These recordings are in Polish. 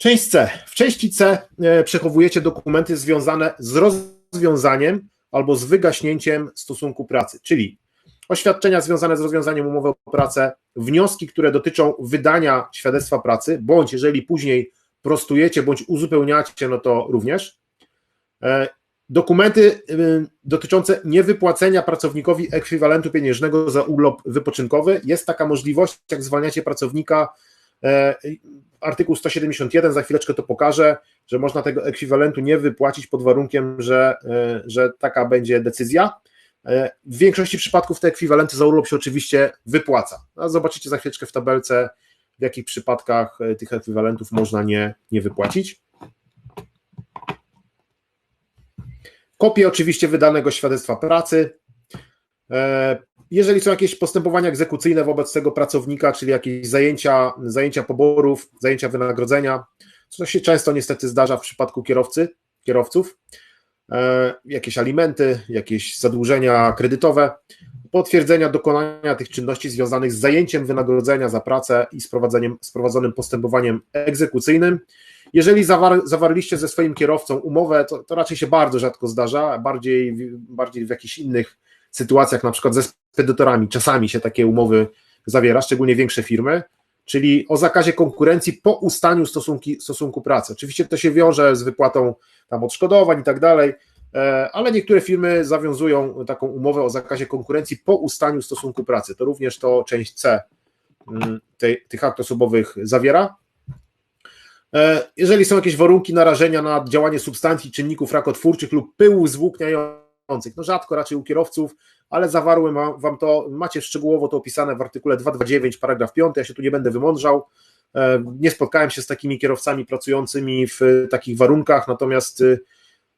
Część C. W części C e, przechowujecie dokumenty związane z rozwiązaniem albo z wygaśnięciem stosunku pracy, czyli oświadczenia związane z rozwiązaniem umowy o pracę, wnioski, które dotyczą wydania świadectwa pracy, bądź jeżeli później prostujecie bądź uzupełniacie, no to również. E, dokumenty y, dotyczące niewypłacenia pracownikowi ekwiwalentu pieniężnego za urlop wypoczynkowy. Jest taka możliwość, jak zwalniacie pracownika, artykuł 171, za chwileczkę to pokażę, że można tego ekwiwalentu nie wypłacić pod warunkiem, że, e, że taka będzie decyzja. W większości przypadków te ekwiwalenty za urlop się oczywiście wypłaca. A zobaczycie za chwileczkę w tabelce, w jakich przypadkach tych ekwiwalentów można nie, nie wypłacić. Kopię oczywiście wydanego świadectwa pracy. Jeżeli są jakieś postępowania egzekucyjne wobec tego pracownika, czyli jakieś zajęcia, zajęcia poborów, zajęcia wynagrodzenia, co się często niestety zdarza w przypadku kierowcy, kierowców, e, jakieś alimenty, jakieś zadłużenia kredytowe, potwierdzenia dokonania tych czynności związanych z zajęciem wynagrodzenia za pracę i z prowadzonym postępowaniem egzekucyjnym. Jeżeli zawar, zawarliście ze swoim kierowcą umowę, to, to raczej się bardzo rzadko zdarza, bardziej, bardziej w jakichś innych sytuacjach, na przykład ze spedytorami, czasami się takie umowy zawiera, szczególnie większe firmy, czyli o zakazie konkurencji po ustaniu stosunki, stosunku pracy. Oczywiście to się wiąże z wypłatą tam odszkodowań i tak dalej, e, ale niektóre firmy zawiązują taką umowę o zakazie konkurencji po ustaniu stosunku pracy. To również to część C mm, tych aktów osobowych zawiera. E, jeżeli są jakieś warunki narażenia na działanie substancji, czynników rakotwórczych lub pyłów zwłókniających, no rzadko raczej u kierowców, ale zawarłem wam to, macie szczegółowo to opisane w artykule 229, paragraf 5, ja się tu nie będę wymądrzał, e, nie spotkałem się z takimi kierowcami pracującymi w takich warunkach, natomiast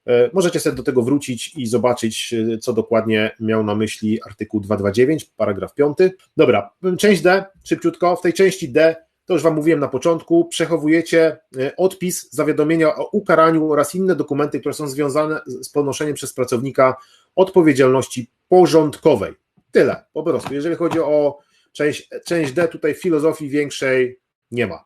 e, możecie sobie do tego wrócić i zobaczyć, co dokładnie miał na myśli artykuł 229, paragraf 5. Dobra, część D, szybciutko, w tej części D to już Wam mówiłem na początku, przechowujecie e, odpis zawiadomienia o ukaraniu oraz inne dokumenty, które są związane z ponoszeniem przez pracownika odpowiedzialności porządkowej. Tyle, po prostu. Jeżeli chodzi o część, część D, tutaj filozofii większej nie ma.